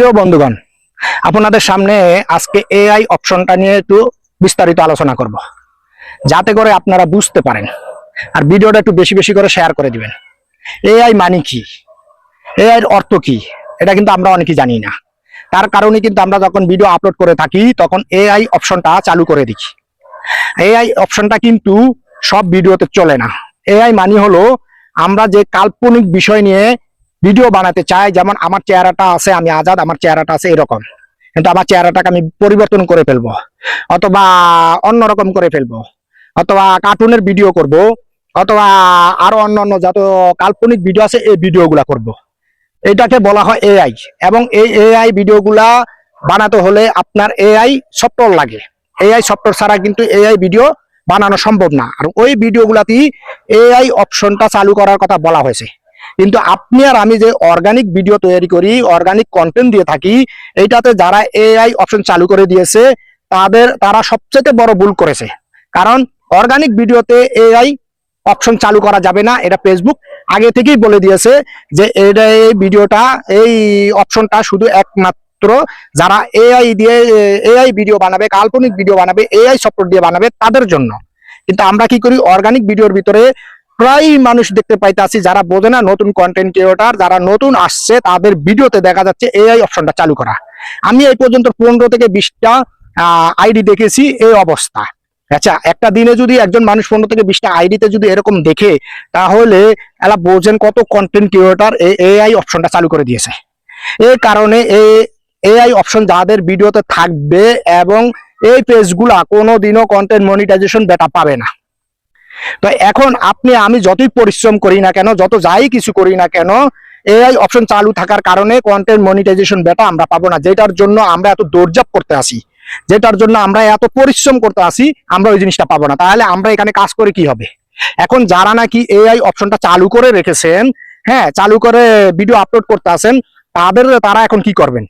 প্রিয় বন্ধুগণ, আপনাদের সামনে আজকে এআই অপশনটা নিয়ে একটু বিস্তারিত আলোচনা করব। যাতে করে আপনারা বুঝতে পারেন আর ভিডিওটা একটু বেশি বেশি করে শেয়ার করে দিবেন। এআই মানে কি? এআই এর অর্থ কি? এটা কিন্তু আমরা অনেকেই জানি না। তার কারণে কিন্তু আমরা যখন ভিডিও আপলোড করে থাকি, তখন এআই অপশনটা চালু করে দিই এআই অপশনটা কিন্তু সব ভিডিওতে চলে না। এআই মানে হলো আমরা যে কাল্পনিক বিষয় নিয়ে ভিডিও বানাতে চাই, যেমন আমার চেহারাটা আছে, আমি আজাদ, আমার চেহারাটা আছে এরকম। কিন্তু আমার চেহারাটাকে আমি পরিবর্তন করে ফেলব, অথবা অন্যরকম করে ফেলব, অথবা কার্টুনের ভিডিও করব, অথবা আরও অন্য অন্য যত কাল্পনিক ভিডিও আছে, এই ভিডিওগুলা করব। এটাকে বলা হয় এআই এবং এই এআই ভিডিওগুলা বানাতে হলে আপনার এআই সফটওয়্যার লাগে। এআই সফটওয়্যার ছাড়া কিন্তু এআই ভিডিও বানানো সম্ভব না। আর ওই ভিডিওগুলাতেই এআই অপশনটা চালু করার কথা বলা হয়েছে। কিন্তু আপনি আর আমি যে অর্গানিক ভিডিও তৈরি করি অর্গানিক কন্টেন্ট দিয়ে থাকি, এইটাতে যারা এআই অপশন চালু করে দিয়েছে, তাদের, তারা সবচেয়ে বড় ভুল করেছে। কারণ অর্গানিক ভিডিওতে এআই অপশন চালু করা যাবে না, এটা ফেসবুক আগে থেকেই বলে দিয়েছে যে এটা, এই ভিডিওটা এই অপশনটা শুধু একমাত্র যারা এআই দিয়ে এআই ভিডিও বানাবে, কাল্পনিক ভিডিও বানাবে এআই সফটওয়্যার দিয়ে বানাবে তাদের জন্য। কিন্তু আমরা কি করি? অর্গানিক ভিডিওর ভিতরে প্রায় মানুষ দেখতে পাইতাছি যারা বোঝে না নতুন কন্টেন্ট ক্রিয়েটার যারা নতুন আসছে, তাদের ভিডিওতে দেখা যাচ্ছে এআই অপশনটা চালু করা। আমি এই পর্যন্ত পনেরো থেকে বিশটা আইডি দেখেছি, এই অবস্থা। আচ্ছা একটা দিনে যদি একজন মানুষ পনেরো থেকে বিশটা আইডিতে যদি এরকম দেখে, তাহলে এলা বোঝেন কত কন্টেন্ট ক্রিয়েটার এআই অপশনটা চালু করে দিয়েছে। এই কারণে এআই অপশন যাদের ভিডিওতে থাকবে এবং এই পেজগুলা কোনোদিনও কন্টেন্ট মনিটাইজেশন বেটা পাবে না। তো এখন আপনি, আমি যতই পরিশ্রম করি না কেন, যত যাই কিছু করি না কেন এআই অপশন চালু থাকার কারণে কন্টেন্ট মনিটাইজেশন বেটা আমরা পাবো না। যেটার জন্য আমরা এত দৌড়জাপ করতে আসি, যেটার জন্য আমরা এত পরিশ্রম করতে আসি, আমরা ওই জিনিসটা পাবো না। তাহলে আমরা এখানে কাজ করে কি হবে? এখন যারা নাকি এআই অপশনটা চালু করে রেখেছেন হ্যাঁ চালু করে ভিডিও আপলোড করতে আসেন, তাদের, তারা এখন কি করবেন?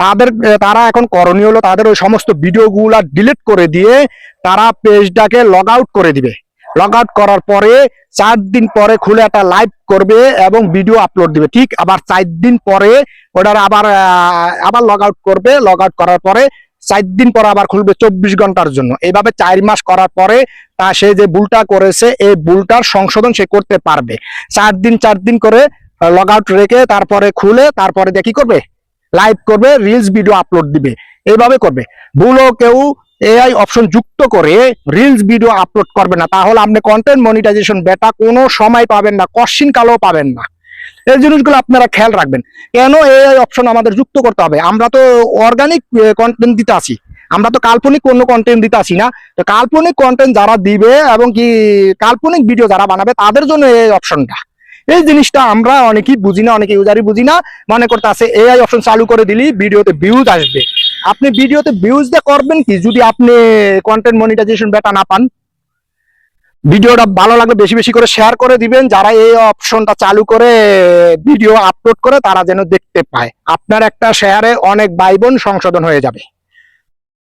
তাদের, তারা এখন করণীয় হলো তাদের ওই সমস্ত ভিডিওগুলা ডিলিট করে দিয়ে তারা পেজটাকে লগ আউট করে দিবে। লগ আউট করার পরে চার দিন পরে খুলে একটা লাইভ করবে এবং ভিডিও আপলোড দিবে। ঠিক আবার চার দিন পরে ওটার আবার আবার লগ আউট করবে। লগ আউট করার পরে চার দিন পর আবার খুলবে চব্বিশ ঘণ্টার জন্য। এইভাবে চার মাস করার পরে তা সে যে ভুলটা করেছে, এই ভুলটার সংশোধন সে করতে পারবে। চার দিন চার দিন করে লগ আউট রেখে তারপরে খুলে তারপরে দেখি করবে? লাইভ করবে রিলস ভিডিও আপলোড দিবে। এইভাবে করবে। ভুলও কেউ এআই অপশন যুক্ত করে রিলস ভিডিও আপলোড করবে না। তাহলে আপনি কন্টেন্ট মনিটাইজেশন বেটা কোনো সময় পাবেন না, কশ্চিন কালও পাবেন না। এই জিনিসগুলো আপনারা খেয়াল রাখবেন। কেন এআই অপশন আমাদের যুক্ত করতে হবে? আমরা তো অর্গানিক কন্টেন্ট দিতে আসি আমরা তো কাল্পনিক কোনো কন্টেন্ট দিতে আসি না। তো কাল্পনিক কন্টেন্ট যারা দিবে এবং কি কাল্পনিক ভিডিও যারা বানাবে, তাদের জন্য এই অপশনটা এই জিনিসটা আমরা অনেকেই বুঝি না, অনেকে ইউজারই বুঝি না। মনে করতে আছে এআই অপশন চালু করে দিলি ভিডিওতে ভিউজ আসবে। আপনি ভিডিওতে ভিউজ দিয়ে করবেন কি? যদি আপনি কন্টেন্ট মনিটাইজেশন বেটা না পান, ভিডিওটা ভালো লাগলে বেশি বেশি করে শেয়ার করে দিবেন। যারা এই অপশনটা চালু করে ভিডিও আপলোড করে, তারা যেন দেখতে পায়। আপনার একটা শেয়ারে অনেক ভাই বোন সংশোধন হয়ে যাবে।